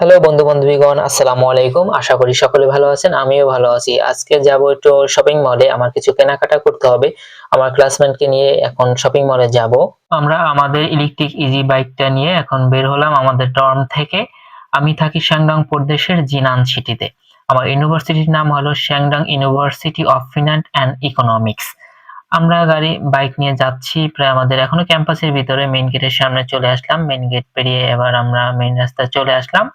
Hello বন্ধু বান্ধবীগণ, আসসালামু আলাইকুম। আশা করি সকলে ভালো আছেন, আমিও ভালো আছি। আজকে যাব একটু শপিং মলে আমার কিছু কেনাকাটা করতে হবে। আমার ক্লাসমেটকে নিয়ে এখন শপিং মলে যাব। আমরা আমাদের ইলেকট্রিক ইজি বাইকটা নিয়ে এখন বের হলাম আমাদের টর্ম থেকে। আমি থাকি শ্যাংডং প্রদেশের জিনান সিটিতে আমার ইউনিভার্সিটির নাম হলো Shandong University of Finance and Economics আমরা গাড়ি বাইক নিয়ে যাচ্ছি, প্রায় আমাদের এখনও ক্যাম্পাসের ভিতরে মেইন গেটের সামনে চলে আসলাম। মেইন গেট পেরিয়ে এবার আমরা মেইন রাস্তায় চলে আসলাম।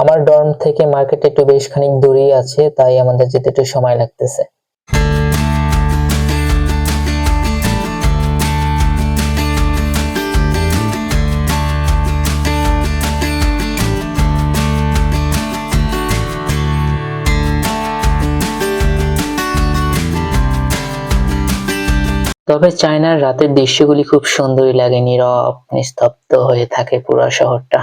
আমার ডর্ম থেকে মার্কেট একটু বেশ খানিক দূরেই আছে, তাই আমাদের যেতে একটু সময় লাগতেছে। তবে চায়নার রাতের দৃশ্যগুলি খুব সুন্দরই লাগে, নীরব, নিস্তব্ধ হয়ে থাকে পুরো শহরটা।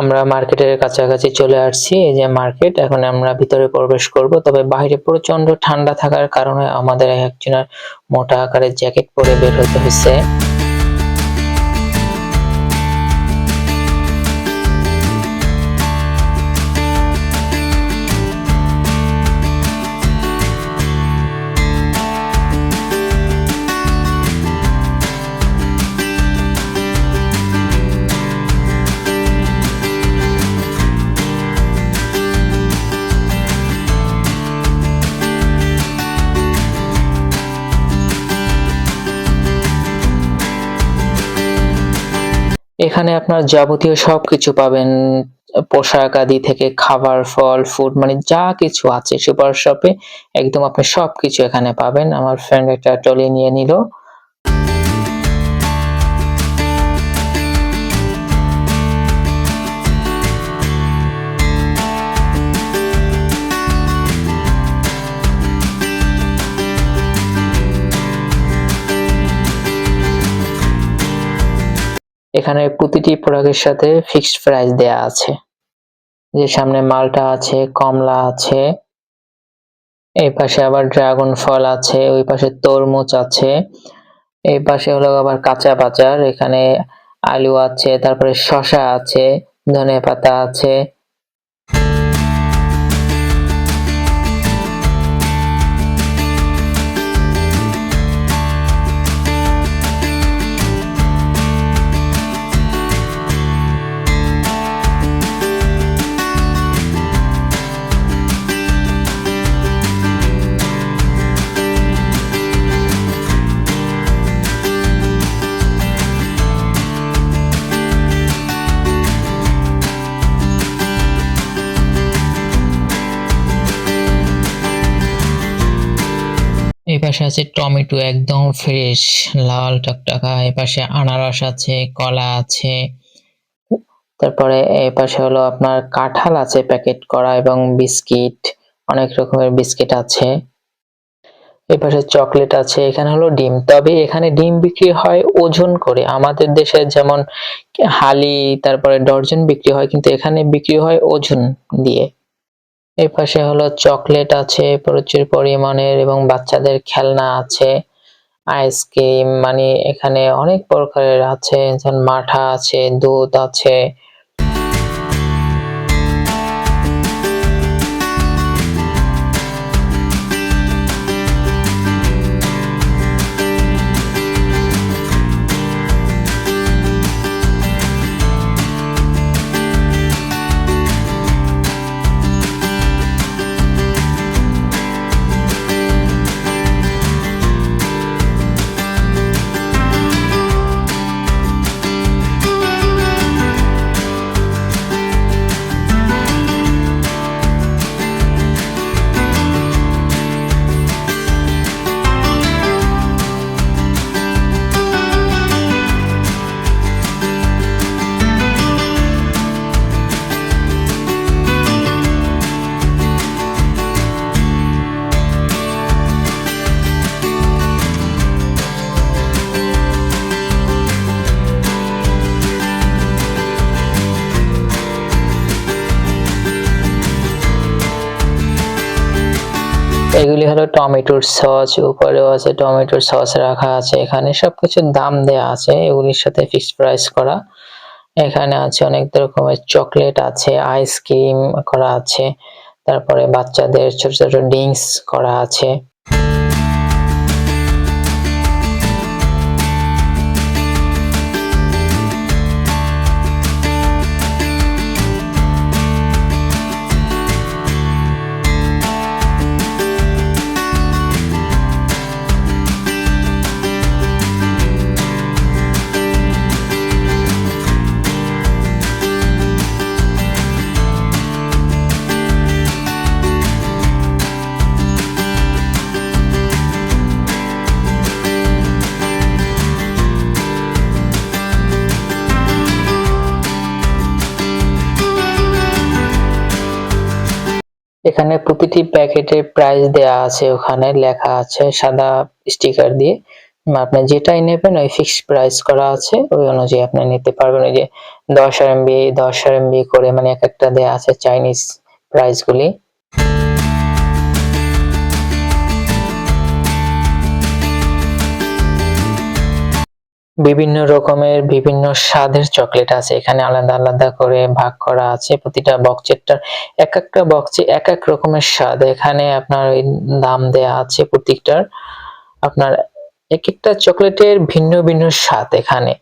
আমরা মার্কেটের কাছাকাছি চলে আসছি, এই যে মার্কেট, এখন আমরা ভিতরে প্রবেশ করব। তবে বাইরে প্রচণ্ড ঠান্ডা থাকার কারণে আমাদের একজনের মোটা আকারের জ্যাকেট পরে বের হতে হয়েছে। এখানে আপনার যাবতীয় সব কিছু পাবেন। পোশাক আদি থেকে খাবার, ফল ফুড মানে যা কিছু আছে সুপার শপে, একদম আপনি সব কিছু এখানে পাবেন। আমার ফ্রেন্ড একটা ট্রলি নিয়ে নিল। এখানে প্রতিটি প্রোডাক্টের সাথে ফিক্সড প্রাইস দেয়া আছে। যে সামনে মালটা আছে, কমলা আছে, এই পাশে আবার ড্রাগন ফল আছে, ওই পাশে তরমুজ আছে, এই পাশে হলো আবার কাঁচা বাজার, এখানে আলু আছে, তারপরে শসা আছে ধনে পাতা আছে পাশে আছে টমেটো একদম ফ্রেশ লাল টকটকা এই পাশে আনারস আছে, কলা আছে। তারপরে এই পাশে হলো আপনার কাঁঠাল আছে প্যাকেট করা এবং বিস্কিট অনেক রকমের বিস্কিট আছে। এই পাশে চকলেট আছে, এখানে হলো ডিম। তবে এখানে ডিম বিক্রি হয় ওজন করে। আমাদের দেশে যেমন হালি, তারপরে ডর্জন বিক্রি হয়, কিন্তু এখানে বিক্রি হয় ওজন দিয়ে। এই পাশে হলো চকলেট আছে, প্রচুর পরিমাণের এবং বাচ্চাদের খেলনা আছে, আইসক্রিম মানে এখানে অনেক প্রকারের আছে মাঠা আছে, দুধ আছে হলো টমেটোর সস, উপরেও আছে টমেটোর সস রাখা আছে। এখানে সবকিছুর দাম দেয়া আছে, এগুলির সাথে ফিক্সড প্রাইস করা। এখানে আছে অনেক রকমের চকলেট আছে আইসক্রিম করা আছে। তারপরে বাচ্চাদের ছোট ছোট ড্রিঙ্কস করা আছে। এখানে প্রতিটি প্যাকেটের প্রাইস দেয়া আছে। ওখানে লেখা আছে সাদা স্টিকার দিয়ে। আপনি যেটাই নেবেন, ওই ফিক্সড প্রাইস করা আছে। ওই অনুযায়ী আপনি নিতে পারবেন। ওই যে দশ আর এমবি দশ আর এমবি করে মানে এক একটা দেওয়া আছে চাইনিজ প্রাইস বিভিন্ন রকমের বিভিন্ন স্বাদের চকলেট আছে। এখানে আলাদা আলাদা করে ভাগ করা আছে। প্রতিটা বক্সেরটার এক একটা বক্সে এক এক রকমের স্বাদ। এখানে আপনার দাম দেয়া আছে প্রত্যেকটার আপনার এক একটা চকলেটের ভিন্ন ভিন্ন স্বাদ এখানে।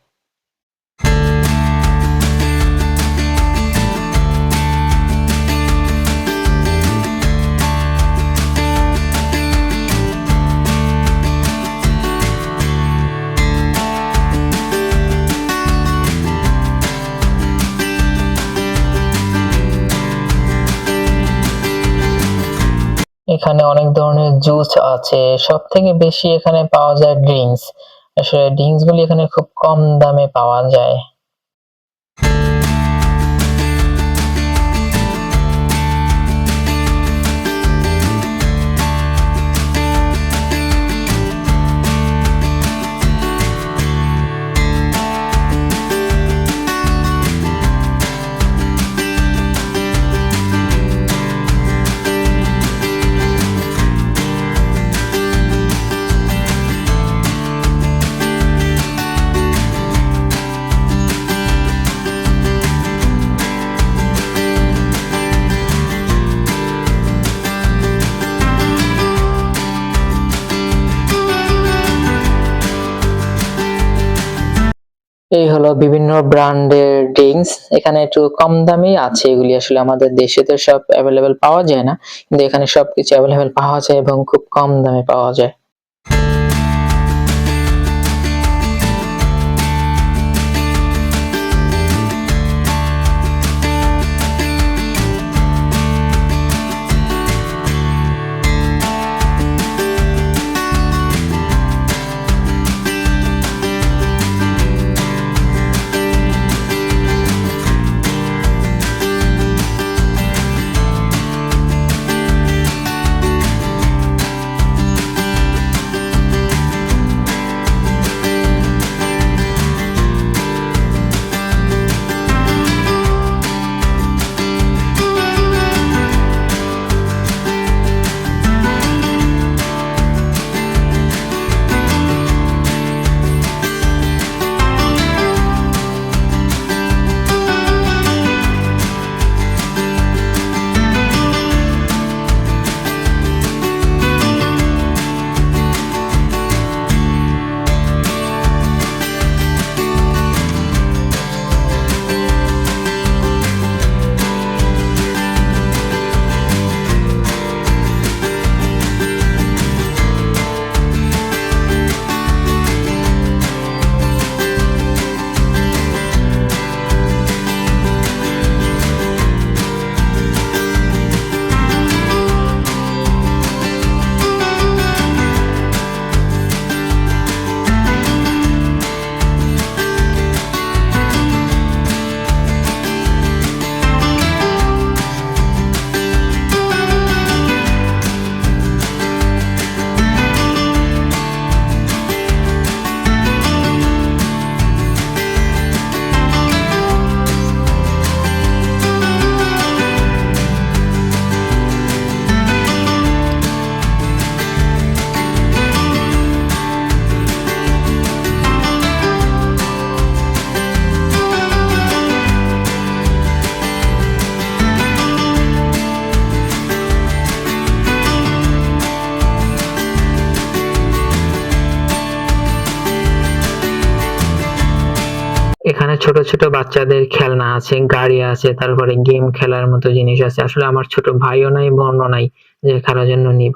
এখানে অনেক ধরনের জুস আছে। সব থেকে বেশি এখানে পাওয়া যায় ড্রিঙ্কস আসলে ড্রিঙ্কস গুলি এখানে খুব কম দামে পাওয়া যায়। এই হলো বিভিন্ন ব্র্যান্ডের ড্রিঙ্কস। এখানে একটু কম দামেই আছে, এগুলি আসলে আমাদের দেশে তো সব অ্যাভেলেবেল পাওয়া যায় না। কিন্তু এখানে সবকিছু অ্যাভেলেবেল পাওয়া যায় এবং খুব কম দামে পাওয়া যায়। এখানে ছোট ছোট বাচ্চাদের খেলনা আছে, গাড়ি আছে, তারপরে গেম খেলার মতো জিনিস আছে। আসলে আমার ছোট ভাইও নাই, বোনও নাই, যে খেলার জন্য নিব।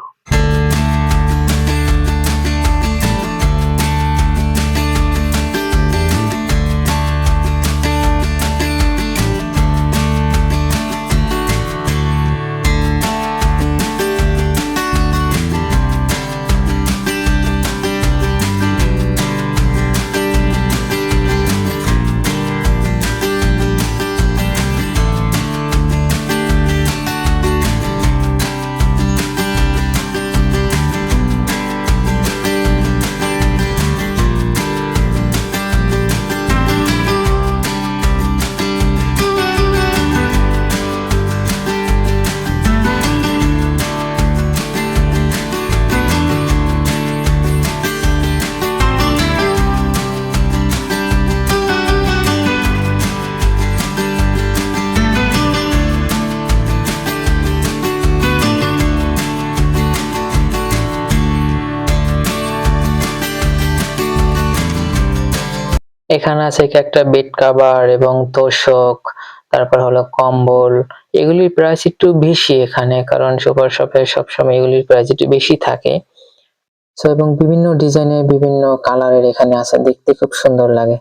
এখানে আছে একটা বেড কভার এবং তোষক, তারপর হলো কম্বল। এগুলির প্রাইস একটু বেশি এখানে, কারণ সুপার শপে সবসময় এগুলির প্রাইস একটু বেশি থাকে। সো এবং বিভিন্ন ডিজাইনের বিভিন্ন কালারের এখানে আছে, দেখতে খুব সুন্দর লাগে।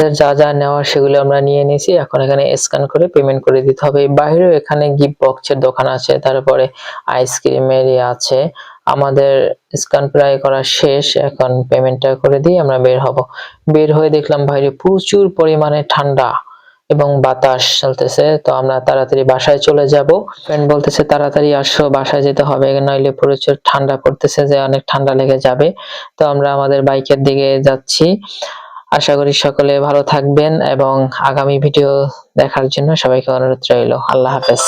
আমাদের যা যা নেওয়ার সেগুলো আমরা নিয়ে নিয়েছি। এখন এখানে স্ক্যান করে পেমেন্ট করে দিতে হবে। বাইরেও এখানে গিফট বক্সের দোকান আছে, তারপরে আইসক্রিমের আছে। আমাদের স্ক্যান প্রায় করা শেষ। এখন পেমেন্টটা করে দিয়ে আমরা বের হব। বের হয়ে দেখলাম বাইরে প্রচুর পরিমাণে ঠান্ডা এবং বাতাস চলতেছে। তো আমরা তাড়াতাড়ি বাসায় চলে যাব। ফ্রেন্ড বলতেছে, তাড়াতাড়ি আসো, বাসায় যেতে হবে। নইলে প্রচুর ঠান্ডা পড়তেছে যে অনেক ঠান্ডা লেগে যাবে। তো আমরা আমাদের বাইকের দিকে যাচ্ছি। আশা করি সকলে ভালো থাকবেন এবং আগামী ভিডিও দেখার জন্য সবাইকে অনুরোধ রইল। আল্লাহ হাফেজ।